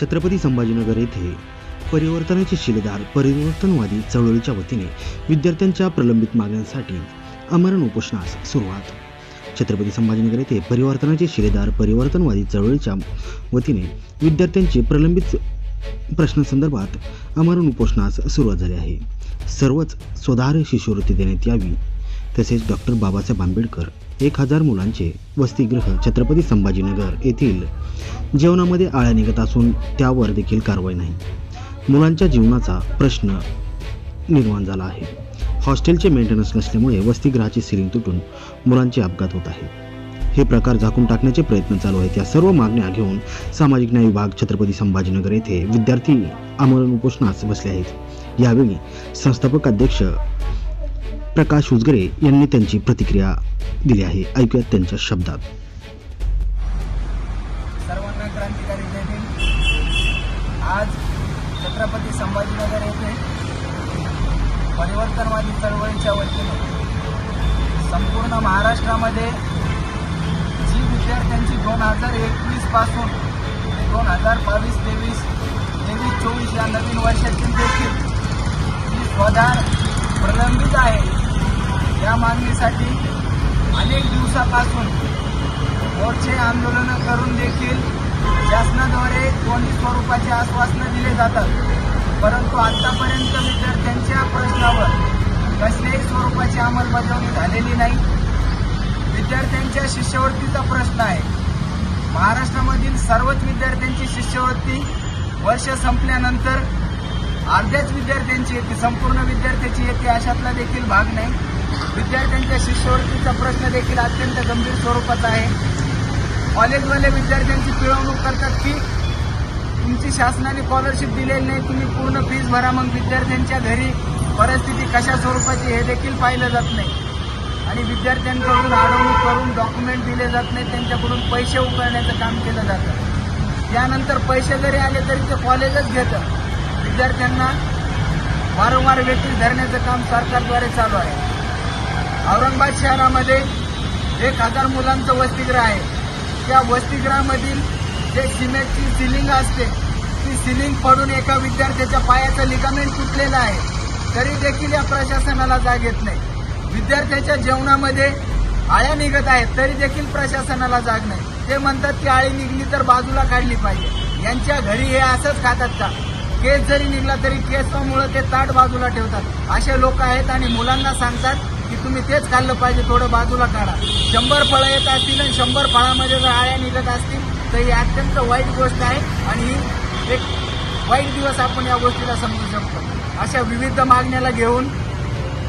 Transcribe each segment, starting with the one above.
छत्रपती संभाजीनगर येथे परिवर्तनाचे शिलेदार परिवर्तनवादी चळवळीच्या वतीने विद्यार्थ्यांच्या प्रलंबित मागण्यांसाठी आमरण उपोषणास सुरुवात. छत्रपती संभाजीनगर येथे परिवर्तनाचे शिलेदार परिवर्तनवादी चळवळीच्या वतीने विद्यार्थ्यांचे प्रलंबित प्रश्नासंदर्भात आमरण उपोषणास सुरुवात झाली आहे. सर्वच स्वधार शिष्यवृत्ती देण्यात यावी तसेच डॉक्टर बाबासाहेब आंबेडकर एक हजार मुलांचे वसतिगृह छत्रपती संभाजीनगर येथील जेवणामध्ये आळ्या निघत असून त्यावर देखील कारवाई नाही. मुलांच्या जीवनाचा प्रश्न निर्माण झाला आहे. हॉस्टेलचे मेंटेनन्स नसल्यामुळे वसतिगृहाची सिलिंग तुटून मुलांचे अपघात होत आहे हे प्रकार झाकून टाकण्याचे प्रयत्न चालू आहेत. या सर्व मागण्या घेऊन सामाजिक न्याय विभाग छत्रपती संभाजीनगर येथे विद्यार्थी आमरण उपोषणास बसले आहेत. यावेळी संस्थापक अध्यक्ष प्रकाश उजगरे यांनी त्यांची प्रतिक्रिया दिली आहे. ऐकूयात त्यांच्या शब्दात. सर्वांना क्रांतिकारी जय भीम आज छत्रपती संभाजीनगर येथे परिवर्तनवादी चळवळीच्या वतीने संपूर्ण महाराष्ट्रामध्ये जी विद्यार्थ्यांची दोन हजार एकवीसपासून दोन हजार बावीस तेवीस तेवीस चोवीस या नवीन वर्षातील देखील ही स्वधार प्रलंबित आहे. या मागणीसाठी अनेक दिवसापासून मोर्चे आंदोलनं करून देखील शासनाद्वारे दोन्ही स्वरूपाचे आश्वासनं दिले जातात. परंतु आतापर्यंत विद्यार्थ्यांच्या प्रश्नावर कसल्याही स्वरूपाची अंमलबजावणी झालेली नाही. विद्यार्थ्यांच्या शिष्यवृत्तीचा प्रश्न आहे. महाराष्ट्रामधील सर्वच विद्यार्थ्यांची शिष्यवृत्ती वर्ष संपल्यानंतर अर्ध्याच विद्यार्थ्यांची येते संपूर्ण विद्यार्थ्याची येते अशातला देखील भाग नाही. विद्यार्थ्यांच्या शिष्यवृत्तीचा प्रश्न देखील अत्यंत गंभीर स्वरूपाचा आहे. कॉलेजवाले विद्यार्थ्यांची पिळवणूक करतात की तुमची शासनाने स्कॉलरशिप दिलेली नाही तुम्ही पूर्ण फीज भरा मग विद्यार्थ्यांच्या घरी परिस्थिती कशा स्वरूपाची हे देखील पाहिलं जात नाही. आणि विद्यार्थ्यांकडून अडवणूक करून डॉक्युमेंट दिले जात नाही त्यांच्याकडून पैसे उकळण्याचं काम केलं जातं. त्यानंतर पैसे जरी आले तरी ते कॉलेजच घेतं. विद्यार्थ्यांना वारंवार व्यक्ती धरण्याचं काम सरकारद्वारे चालू आहे. औरंगाबाद शहरामध्ये एक हजार मुलांचं वसतिगृह आहे. त्या वसतिगृहामधील जे सिमेंटची सिलिंग असते ती सिलिंग पडून एका विद्यार्थ्याच्या पायाचं लिगामेंट तुटलेलं आहे. तरी देखील या प्रशासनाला जाग येत नाही. विद्यार्थ्याच्या जेवणामध्ये आळ्या निघत आहेत तरी देखील प्रशासनाला जाग नाही. ते म्हणतात की आळी निघली तर बाजूला काढली पाहिजे. यांच्या घरी हे असंच खातात का? केस जरी निघला तरी केसमुळे ते ताट बाजूला ठेवतात. असे लोक आहेत आणि मुलांना सांगतात की तुम्ही तेच खाल्लं पाहिजे थोडं बाजूला काढा. शंभर फळं येत असतील आणि शंभर फळामध्ये जर आळ्या निघत असतील तर ही अत्यंत वाईट गोष्ट आहे आणि ही एक वाईट दिवस आपण या गोष्टीला समजू शकतो. अशा विविध मागण्याला घेऊन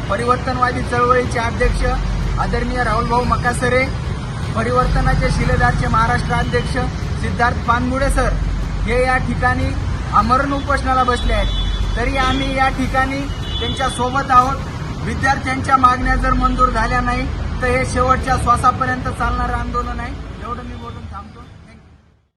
परिवर्तनवादी चळवळीचे अध्यक्ष आदरणीय राहुलभाऊ मकासरे परिवर्तनाचे शिलेदारचे महाराष्ट्र अध्यक्ष सिद्धार्थ पानमुडे सर हे या ठिकाणी आमरण उपोषणाला बसले आहेत. तरी आम्ही या ठिकाणी त्यांच्यासोबत आहोत. विद्यार्थ्यांच्या मागण्या जर मंजूर झाल्या नाही तर हे शेवटच्या श्वासापर्यंत चालणारं आंदोलन आहे. एवढं मी